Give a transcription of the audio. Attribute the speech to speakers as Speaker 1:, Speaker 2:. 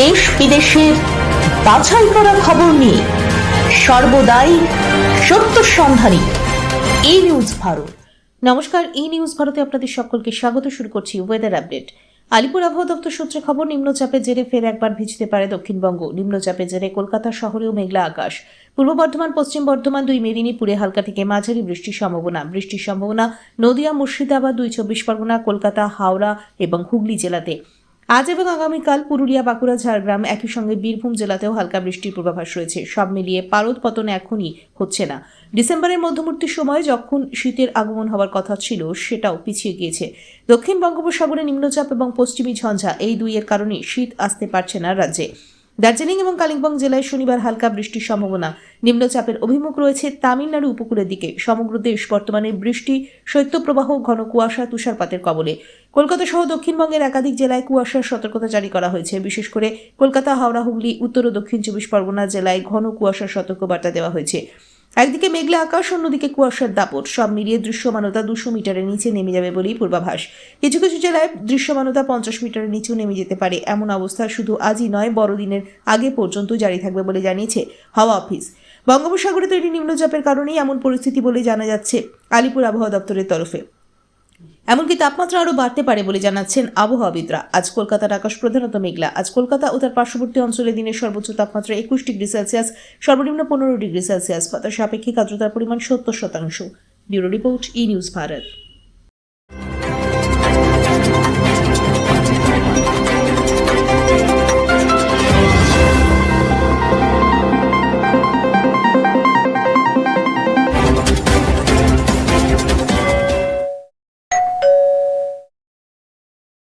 Speaker 1: দেশ বিদেশের বাছাই করা খবর নিয়ে সর্বদাই সত্য সন্ধানী এই নিউজ ভারত। নমস্কার এই নিউজ ভারতে আপনাদের সকলকে স্বাগত। শুরু করছি ওয়েদার আপডেট আলিপুর আবহাওয়া দপ্তর সূত্রে খবর, নিম্নচাপের জেরে ফের একবার ভিজতে পারে দক্ষিণবঙ্গ। নিম্নচাপের জেরে কলকাতা শহরেও মেঘলা আকাশ। পূর্ব বর্ধমান, পশ্চিম বর্ধমান, দুই মেদিনীপুরে হালকা থেকে মাঝারি বৃষ্টির সম্ভাবনা। বৃষ্টির সম্ভাবনা নদিয়া, মুর্শিদাবাদ, দুই চব্বিশ পরগনা, কলকাতা, হাওড়া এবং হুগলি জেলাতে। আজ এবং আগামীকাল পুরুলিয়া, বাঁকুড়া, ঝাড়গ্রাম একই সঙ্গে বীরভূম জেলাতেও হালকা বৃষ্টির পূর্বাভাস রয়েছে। সব মিলিয়ে পারদ পতন এখনই হচ্ছে না। ডিসেম্বরের মধ্যবর্তী সময় যখন শীতের আগমন হওয়ার কথা ছিল, সেটাও পিছিয়ে গিয়েছে। দক্ষিণ বঙ্গোপসাগরে নিম্নচাপ এবং পশ্চিমী ঝঞ্ঝা এই দুইয়ের কারণে শীত আসতে পারছে না রাজ্যে। দার্জিলিং এবং কালিম্পং জেলায় শনিবার হালকা বৃষ্টির সম্ভাবনা। নিম্নচাপের অভিমুখ রয়েছে তামিলনাড়ু উপকূলের দিকে। সমগ্র দেশ বর্তমানে বৃষ্টি, শৈত্যপ্রবাহ, ঘন কুয়াশা, তুষারপাতের কবলে। কলকাতা সহ দক্ষিণবঙ্গের একাধিক জেলায় কুয়াশার সতর্কতা জারি করা হয়েছে। বিশেষ করে কলকাতা, হাওড়া, হুগলি, উত্তর ও দক্ষিণ চব্বিশ পরগনা জেলায় ঘন কুয়াশার সতর্কবার্তা দেওয়া হয়েছে। একদিকে মেঘলা আকাশ, অন্যদিকে কুয়াশার দাপট। সব মিলিয়ে দৃশ্যমানতা দুশো মিটারের নিচে নেমে যাবে বলেই পূর্বাভাস। কিছু কিছু জেলায় দৃশ্যমানতা পঞ্চাশ মিটারের নিচেও নেমে যেতে পারে। এমন অবস্থা শুধু আজই নয়, বড়দিনের আগে পর্যন্ত জারি থাকবে বলে জানিয়েছে হাওয়া অফিস। বঙ্গোপসাগরে তৈরি নিম্নচাপের কারণেই এমন পরিস্থিতি বলে জানা যাচ্ছে আলিপুর আবহাওয়া দপ্তরের তরফে। এমনকি তাপমাত্রা আরও বাড়তে পারে বলে জানাচ্ছেন আবহাওয়াবিদরা আজ কলকাতার আকাশ প্রধানত মেঘলা। আজ কলকাতা ও তার পার্শ্ববর্তী অঞ্চলে দিনের সর্বোচ্চ তাপমাত্রা একুশ ডিগ্রি সেলসিয়াস, সর্বনিম্ন পনেরো ডিগ্রি সেলসিয়াস। বাতাসে আপেক্ষিক আর্দ্রতার পরিমাণ সত্তর শতাংশ। Bureau report, E news Bharat.